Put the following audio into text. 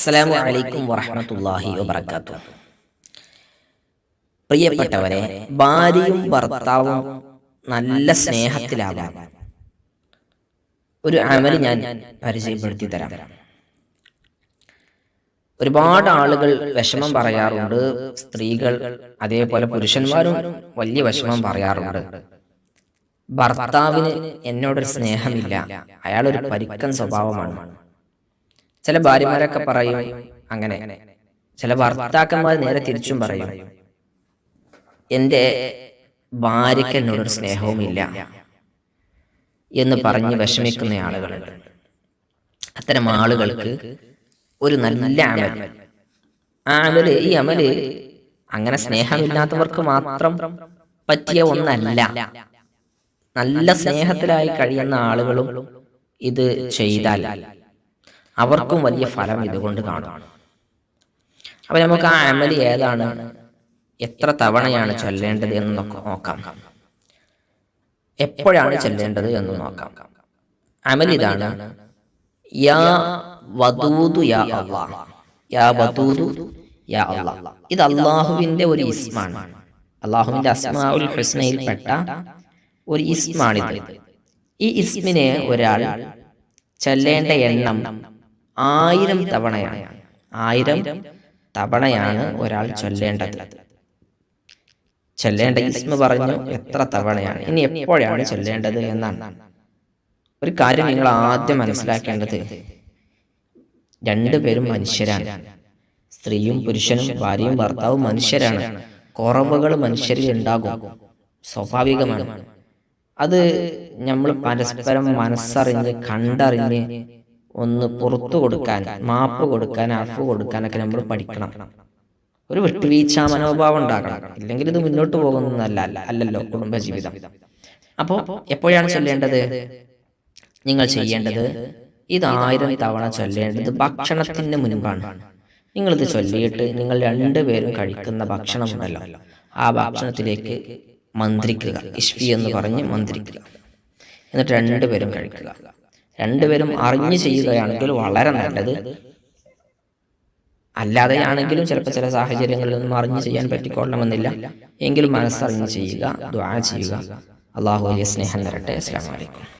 അസ്സലാമു അലൈക്കും വറഹ്മത്തുള്ളാഹി വബർക്കാത്തു പ്രിയപ്പെട്ടവരെ ഭാര്യയും ഭർത്താവും നല്ല സ്നേഹത്തിലാകാം ഒരു അമൽ ഞാൻ പരിചയപ്പെടുത്തി തരാം ഒരുപാട് ആളുകൾ വിഷമം പറയാറുണ്ട്. സ്ത്രീകൾ അതേപോലെ പുരുഷന്മാരും വലിയ വിഷമം പറയാറുണ്ട്. ഭർത്താവിന് എന്നോടൊരു സ്നേഹമില്ല. അയാളൊരു പരിക്കൻ സ്വഭാവമാണ്. ചില ഭാര്യമാരൊക്കെ പറയും അങ്ങനെ. ചില ഭർത്താക്കന്മാർ നേരെ തിരിച്ചും പറയും. എന്റെ ഭാര്യയ്ക്ക് എന്നോടൊരു സ്നേഹവുമില്ല എന്ന് പറഞ്ഞ് വിഷമിക്കുന്ന ആളുകളുണ്ട് അത്തരം ആളുകൾക്ക് ഒരു നല്ല അമൽ ആ അമൽ. ഈ അമൽ അങ്ങനെ സ്നേഹമില്ലാത്തവർക്ക് മാത്രം പറ്റിയ ഒന്നല്ല. നല്ല സ്നേഹത്തിലായി കഴിയുന്ന ആളുകളും ഇത് ചെയ്താൽ അവർക്കും വലിയ ഫലം ഇതുകൊണ്ട് കാണും. അപ്പൊ നമുക്ക് ആ അമലി ഏതാണ്? എത്ര തവണയാണ് ചൊല്ലേണ്ടത് എന്ന് നോക്കാം. എപ്പോഴാണ് ചൊല്ലേണ്ടത് എന്ന് നോക്കാം. അമൽ ഇതാണ്. യാ യാ യാ യാ ഇത് അള്ളാഹുവിന്റെ ഒരു ഇസ്മാണ്. അള്ളാഹുവിന്റെ അസ്മാഉൽ ഹുസ്നയിൽപ്പെട്ട ഒരു ഇസ്മാണിത്. ഈ ഇസ്മിനെ ഒരാൾ ചൊല്ലേണ്ട എണ്ണം ആയിരം തവണയാണ്. ആയിരം തവണയാണ് ഒരാൾ ചൊല്ലേണ്ടത്. ചൊല്ലേണ്ട ഇസ്മ പറഞ്ഞു എത്ര തവണയാണ്? ഇനി എപ്പോഴാണ് ചൊല്ലേണ്ടത് എന്നാണ്. ഒരു കാര്യം നിങ്ങൾ ആദ്യം മനസ്സിലാക്കേണ്ടത്. രണ്ടുപേരും മനുഷ്യരാണ്. സ്ത്രീയും പുരുഷനും ഭാര്യയും ഭർത്താവും മനുഷ്യരാണ്. കുറവുകൾ മനുഷ്യരിൽ ഉണ്ടാകും. സ്വാഭാവികമാണ്. അത് നമ്മൾ പരസ്പരം മനസ്സറിഞ്ഞ് കണ്ടറിഞ്ഞ് ഒന്ന് പുറത്തു കൊടുക്കാൻ മാപ്പ് കൊടുക്കാൻ അഫ് കൊടുക്കാനൊക്കെ നമ്മൾ പഠിക്കണം. ഒരു വിട്ടുവീഴ്ച മനോഭാവം ഉണ്ടാകണം. ഇല്ലെങ്കിൽ ഇത് മുന്നോട്ട് പോകുന്നതല്ല അല്ല അല്ലല്ലോ കുടുംബജീവിതം അപ്പോൾ എപ്പോഴാണ് ചൊല്ലേണ്ടത്? നിങ്ങൾ ചെയ്യേണ്ടത് ഇത് ആയിരം തവണ ചൊല്ലേണ്ടത് ഭക്ഷണത്തിന് മുൻപാണ്. നിങ്ങളിത് ചൊല്ലിയിട്ട് നിങ്ങൾ രണ്ടുപേരും കഴിക്കുന്ന ഭക്ഷണമുണ്ടല്ലോ. ആ ഭക്ഷണത്തിലേക്ക് മന്ത്രിക്കുക. ഇഷ്ഫി എന്ന് പറഞ്ഞ് മന്ത്രിക്കുക. എന്നിട്ട് രണ്ടുപേരും കഴിക്കുക. രണ്ടുപേരും അറിഞ്ഞു ചെയ്യുകയാണെങ്കിൽ വളരെ നല്ലത്. അല്ലാതെയാണെങ്കിലും ചിലപ്പോൾ ചില സാഹചര്യങ്ങളിൽ ഒന്നും അറിഞ്ഞു ചെയ്യാൻ പറ്റിക്കൊള്ളണമെന്നില്ല. എങ്കിലും മനസ്സറിഞ്ഞ് ചെയ്യുക ദ്വാ ചെയ്യുക. അള്ളാഹു വലിയ സ്നേഹം തരട്ടെ. അസ്സാം വലൈക്കും